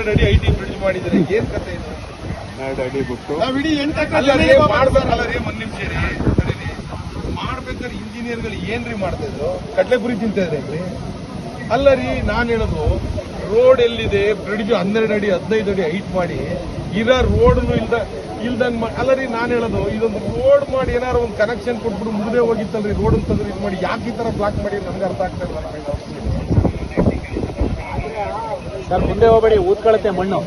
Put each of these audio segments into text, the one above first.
ಹನ್ನೆರಡು ಅಡಿ IT bridge ಮಾಡಿದರೆ ಏನ್ ಕತೆ ಇದು? ಹನ್ನೆರಡು ಅಡಿ ಬಿಟ್ಟು. ನಾವ್ ಇಡೀ ಎಂಟು ಮಾಡ್ಬೇಕಲ್ಲ ರೀ ಒಂದ್ ನಿಮಿಷ ರೀ ತಡೀರಿ. ಮಾಡ್ಬೇಕಾದ್ರೆ ಇಂಜಿನಿಯರ್ಗಳು ಏನ್ರಿ ಮಾಡ್ತಾ ಇದ್ರು ಕಡ್ಲೆಪುರಿ ತಿಂತಾ ಅಲ್ಲ ರೀ ನಾನ್ ಹೇಳೋದು ರೋಡ್ ಎಲ್ಲಿದೆ? ಬ್ರಿಡ್ಜ್ ಹನ್ನೆರಡು ಅಡಿ ಹದಿನೈದು ಅಡಿ ಹೈಟ್ ಮಾಡಿ ಇರ ರೋಡ್ ಇಲ್ದ ಇಲ್ದಂಗ್ ಅಲ್ಲ ರೀ ನಾನು ಹೇಳೋದು ಇದೊಂದು ರೋಡ್ ಮಾಡಿ ಏನಾರು ಒಂದು ಕನೆಕ್ಷನ್ ಕೊಟ್ಬಿಟ್ಟು ಮುಂದೆ ಹೋಗಿತ್ತಲ್ರಿ ರೋಡ್ ಅಂತಂದ್ರೆ ಇದು ಮಾಡಿ ಯಾಕೆ ಈ ತರ ಬ್ಲಾಕ್ ಮಾಡಿ ನನಗೆ ಅರ್ಥ ಆಗ್ತಾ ಇಲ್ಲ ನನಗೆ. ಸರ್ ಮುಂದೆ ಹೋಗ್ಬೇಡಿ ಊದ್ಕೊಳತ್ತೆ ಮಣ್ಣು ಅಲ್ಲ ರೀ, ಹಾಕಿರೋ ಯಾವ ಜಾರ ನೀರು ಮುಂದೆ ಹೋಗಬೇಡಿ ಊದ್ಕೊಳ್ಳುತ್ತೆ ಮಣ್ಣು.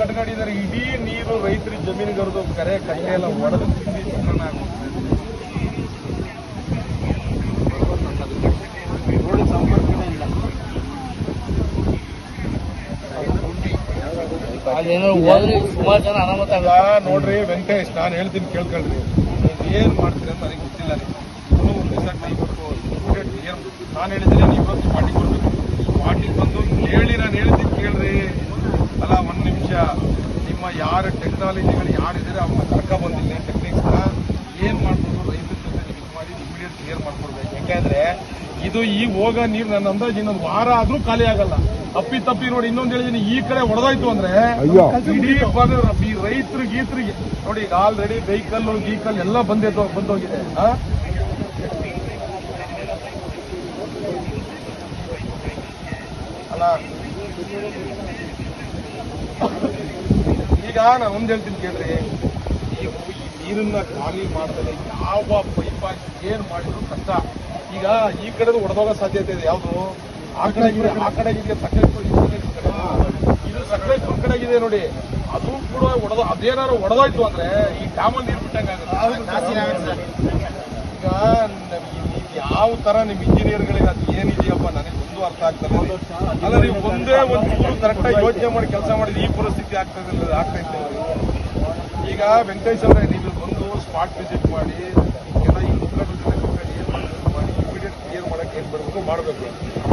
ಕಟ್ಕೊಂಡಿದ್ದಾರೆ ಇಡೀ ನೀರು ರೈತರ ಜಮೀನುಗರದು ಕರೆ ಕಟ್ಟೆ ಎಲ್ಲ ಒಡೆದು ಸಂಪರ್ಕನೇ ಇಲ್ಲ ಅದೇನೋ ಹೋದ್ರೆ ಸುಮಾರು ಜನ ಅನಾಮತ ನೋಡ್ರಿ ವೆಂಕಟೇಶ್ ನಾನು ಹೇಳ್ತೀನಿ ಕೇಳ್ಕೊಳ್ರಿ. ಏನ್ ಮಾಡ್ತೀರಿ ಅಂತ ನನಗೆ ಗೊತ್ತಿಲ್ಲ ಒಂದು ದಿವಸ ಟೈಮ್ ಕೊಟ್ಟು ನಾನು ಹೇಳಿದ್ರೆ ನೀವು ಇವತ್ತು ಪಾರ್ಟಿ ಕೊಡ್ಬೇಕು. ಪಾರ್ಟಿಗೆ ಬಂದು ಹೇಳಿ, ನಾನು ಹೇಳ್ತೀನಿ ಕೇಳ್ರಿ. ಅಲ್ಲ, ಒಂದು ನಿಮಿಷ. ನಿಮ್ಮ ಯಾರ ಟೆಕ್ನಾಲಜಿಗಳು ಯಾರಿದ್ರೆ ಅವ್ರನ್ನ ಕರ್ಕ ಬಂದಿಲ್ಲ ಟೆಕ್ನಿಕ್ಸ್ನ ಏನ್ ಮಾಡ್ಬೋದು ರೈತರ ಜೊತೆ ನಿಮ್ಗೆ ಮಾಡಿ ಇಮಿಡಿಯೇಟ್ ಕ್ಲಿಯರ್ ಮಾಡ್ಕೊಡ್ಬೇಕು. ಯಾಕೆಂದರೆ ಇದು ಈ ಹೋಗ ನೀರು ನನ್ನ ಅಂದಾಜು ಇನ್ನೊಂದು ವಾರ ಆದ್ರೂ ಖಾಲಿ ಆಗಲ್ಲ. ಅಪ್ಪಿ ತಪ್ಪಿ ನೋಡಿ ಇನ್ನೊಂದು ಹೇಳಿದೀನಿ ಈ ಕಡೆ ಹೊಡೆದಾಯ್ತು ಅಂದ್ರೆ ಇಡೀ ಈ ರೈತರು ಗೀತರಿಗೆ. ನೋಡಿ ಈಗ ಆಲ್ರೆಡಿ ವೆಹಿಕಲ್ ಗೀಕಲ್ ಎಲ್ಲ ಬಂದೇ ಬಂದೋಗಿದೆ? ಅಲ್ಲ. ಈಗ ನಾನು ಒಂದ್ ಹೇಳ್ತೀನಿ ಕೇಳ್ರಿ. ಈ ನೀರನ್ನ ಖಾಲಿ ಮಾಡ್ತಾರೆ ಯಾವ ಪೈಪ್ ಹಾಕಿ ಏನ್ ಮಾಡಿದ್ರು ಕಷ್ಟ. ಈಗ ಈ ಕಡೆ ಹೊಡೆದೋಗೋ ಸಾಧ್ಯತೆ ಇದೆ ಯಾವ್ದು? ಆ ಕಡೆ ಇದೆ ಆ ಕಡೆ ಇದೆ ಸಕಲೇಶ್ಪುರ ಇದೆ. ಸಕಲೇಶ್ಪುರ ಕಡೆ ಇದೆ ನೋಡಿ. ಅದು ಕೂಡ ಒಡೆದ ಅದೇನಾದ್ರು ಒಡೆದಾಯ್ತು ಅಂದ್ರೆ ಈ ಡ್ಯಾಮಲ್ಲಿ ನೀರು ಬಿಟ್ಟಂಗಾಗುತ್ತೆ ಈಗ ಯಾವ ತರ ನಿಮ್ ಇಂಜಿನಿಯರ್ಗಳಿಗೆ ಅದು ಏನಿದೆಯಪ್ಪ ನನಗೆ ಒಂದು ಅರ್ಥ ಆಗ್ತದೆ ಅಲ್ಲ ನೀವು ಒಂದೇ ಒಂದು ಚೂರು ಕರೆಕ್ಟಾಗಿ ಯೋಚನೆ ಮಾಡಿ ಕೆಲಸ ಮಾಡಿದ್ರೆ ಈ ಪರಿಸ್ಥಿತಿ ಆಗ್ತದೆ ಆಗ್ತಾ ಈಗ ವೆಂಕಟೇಶ್ ಅವರೇ ನೀವು ಬಂದು ಸ್ಪಾಟ್ ವಿಸಿಟ್ ಮಾಡಿ ಎಲ್ಲ ಈ ಮುಖಂಡರ ಜೊತೆ ಕೂತ್ಕೊಂಡು ಏನ್ ಮಾಡ್ಬೇಕು ಮಾಡಿ ಇಮಿಡಿಯೇಟ್ ಕ್ಲಿಯರ್ ಮಾಡಕ್ಕೆ ಏನ್ ಬರ್ಬೇಕು ಮಾಡಬೇಕು.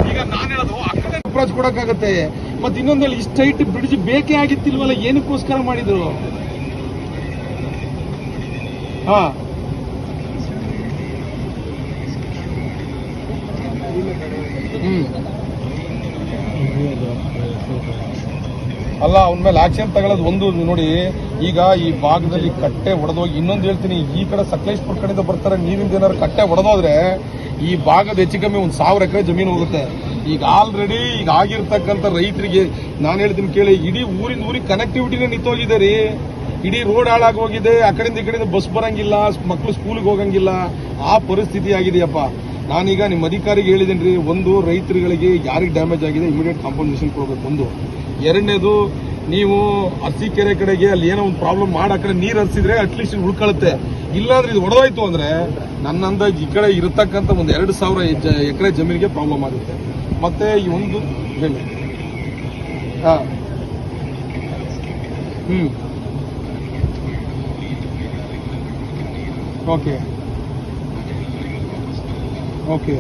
ಈಗ ನಾನು ಹೇಳೋದು ಅಪ್ರೋಚ್ ಕೊಡಕ್ಕಾಗತ್ತೆ. ಮತ್ತೆ ಇನ್ನೊಂದು ಹೇಳಿ ಇಷ್ಟು ಹೈಟ್ ಬ್ರಿಡ್ಜ್ ಬೇಕೇ ಆಗಿತ್ತಿಲ್ವಲ್ಲ ಏನಕ್ಕೋಸ್ಕರ ಮಾಡಿದ್ರು? ಹಾ. ಹ್ಮ್. ಅಲ್ಲ ಅವನ ಮೇಲೆ ಆಕ್ಷನ್ ತಗೊಳ್ಳೋದು ಒಂದು ನೋಡಿ ಈಗ ಈ ಭಾಗದಲ್ಲಿ ಕಟ್ಟೆ ಒಡೆದೋಗಿ ಇನ್ನೊಂದು ಹೇಳ್ತೀನಿ ಈ ಕಡೆ ಸಕಲೇಶ್ಪುರ ಕಡೆಯಿಂದ ಬರ್ತಾರೆ ನೀರಿಂದ ಏನಾದ್ರು ಕಟ್ಟೆ ಒಡೆದೋದ್ರೆ ಈ ಭಾಗದ ಹೆಚ್ಚು ಕಮ್ಮಿ ಒಂದು ಸಾವಿರ ಎಕರೆ ಜಮೀನು ಹೋಗುತ್ತೆ. ಈಗ ಆಲ್ರೆಡಿ ಈಗ ಆಗಿರ್ತಕ್ಕಂಥ ರೈತರಿಗೆ ನಾನು ಹೇಳ್ತೀನಿ ಕೇಳಿ, ಇಡೀ ಊರಿಂದ ಊರಿಗೆ ಕನೆಕ್ಟಿವಿಟಿನೇ ನಿಂತೋಗಿದೆ ರೀ. ಇಡೀ ರೋಡ್ ಹಾಳಾಗಿ ಹೋಗಿದೆ, ಆ ಕಡೆಯಿಂದ ಈ ಕಡೆಯಿಂದ ಬಸ್ ಬರಂಗಿಲ್ಲ ಮಕ್ಕಳು ಸ್ಕೂಲಿಗೆ ಹೋಗಂಗಿಲ್ಲ. ಆ ಪರಿಸ್ಥಿತಿ ಆಗಿದೆಯಪ್ಪ ನಾನೀಗ ನಿಮ್ಮ ಅಧಿಕಾರಿಗೆ ಹೇಳಿದ್ದೀನಿ ರೀ, ಒಂದು ರೈತರುಗಳಿಗೆ ಯಾರಿಗೆ ಡ್ಯಾಮೇಜ್ ಆಗಿದೆ ಇಮಿಡಿಯೇಟ್ ಕಾಂಪನ್ಸೇಷನ್ ಕೊಡಬೇಕು ಒಂದು. ಎರಡನೇದು, ನೀವು ಅರಸೀಕೆರೆ ಕಡೆಗೆ ಅಲ್ಲಿ ಏನೋ ಒಂದು ಪ್ರಾಬ್ಲಮ್ ಮಾಡಿ ಆ ನೀರು ಹರಿಸಿದ್ರೆ ಅಟ್ಲೀಸ್ಟ್ ಉಳ್ಕೊಳ್ಳುತ್ತೆ. ಇಲ್ಲಾಂದ್ರೆ ಇದು ಹೊಡೆದೋಯ್ತು ಅಂದ್ರೆ ನನ್ನ ಈ ಕಡೆ ಇರತಕ್ಕಂಥ ಒಂದು ಎರಡು ಸಾವಿರ ಎಕರೆ ಜಮೀನಿಗೆ ಪ್ರಾಬ್ಲಮ್ ಆಗುತ್ತೆ. ಮತ್ತೆ ಈ ಒಂದು ಹೇಳಿ ಹಾ. ಹ್ಮ್. Okay okay